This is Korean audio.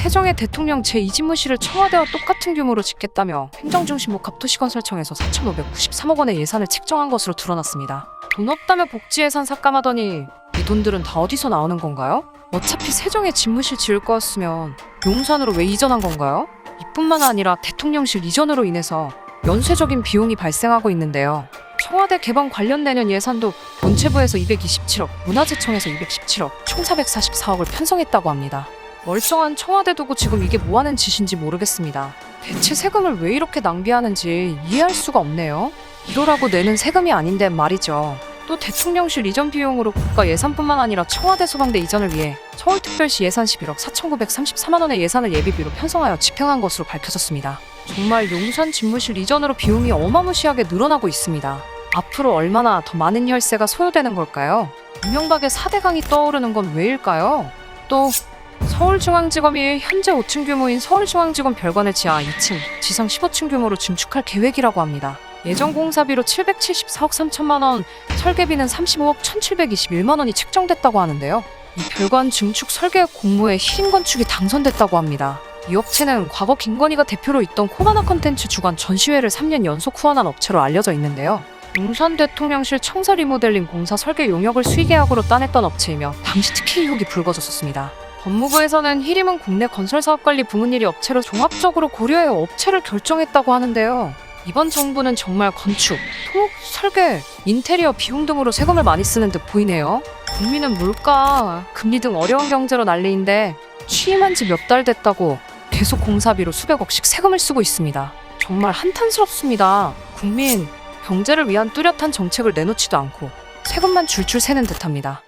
세종의 대통령 제2집무실을 청와대와 똑같은 규모로 짓겠다며 행정중심부 갑도시건설청에서 4,593억 원의 예산을 책정한 것으로 드러났습니다. 돈 없다며 복지 예산 삭감하더니 이 돈들은 다 어디서 나오는 건가요? 어차피 세종에 집무실 지을 거였으면 용산으로 왜 이전한 건가요? 이뿐만 아니라 대통령실 이전으로 인해서 연쇄적인 비용이 발생하고 있는데요. 청와대 개방 관련 내년 예산도 문체부에서 227억, 문화재청에서 217억, 총 444억을 편성했다고 합니다. 멀쩡한 청와대 두고 지금 이게 뭐 하는 짓인지 모르겠습니다. 대체 세금을 왜 이렇게 낭비하는지 이해할 수가 없네요. 이러라고 내는 세금이 아닌데 말이죠. 또 대통령실 이전 비용으로 국가 예산뿐만 아니라 청와대 소방대 이전을 위해 서울특별시 예산 11억 4,933만 원의 예산을 예비비로 편성하여 집행한 것으로 밝혀졌습니다. 정말 용산 집무실 이전으로 비용이 어마무시하게 늘어나고 있습니다. 앞으로 얼마나 더 많은 혈세가 소요되는 걸까요? 이명박의 4대강이 떠오르는 건 왜일까요? 또 서울중앙지검이 현재 5층 규모인 서울중앙지검 별관을 지하 2층, 지상 15층 규모로 증축할 계획이라고 합니다. 예정 공사비로 774억 3천만 원, 설계비는 35억 1,721만 원이 책정됐다고 하는데요. 이 별관 증축 설계 공모에 히림 건축이 당선됐다고 합니다. 이 업체는 과거 김건희가 대표로 있던 코바나 컨텐츠 주관 전시회를 3년 연속 후원한 업체로 알려져 있는데요. 용산 대통령실 청사 리모델링 공사 설계 용역을 수의계약으로 따냈던 업체이며 당시 특히 의혹이 불거졌었습니다. 법무부에서는 히림은 국내 건설사업관리 부문일위 업체로 종합적으로 고려해 업체를 결정했다고 하는데요. 이번 정부는 정말 건축, 토목, 설계, 인테리어 비용 등으로 세금을 많이 쓰는 듯 보이네요. 국민은 물가, 금리 등 어려운 경제로 난리인데 취임한 지 몇 달 됐다고 계속 공사비로 수백억씩 세금을 쓰고 있습니다. 정말 한탄스럽습니다. 국민, 경제를 위한 뚜렷한 정책을 내놓지도 않고 세금만 줄줄 새는 듯합니다.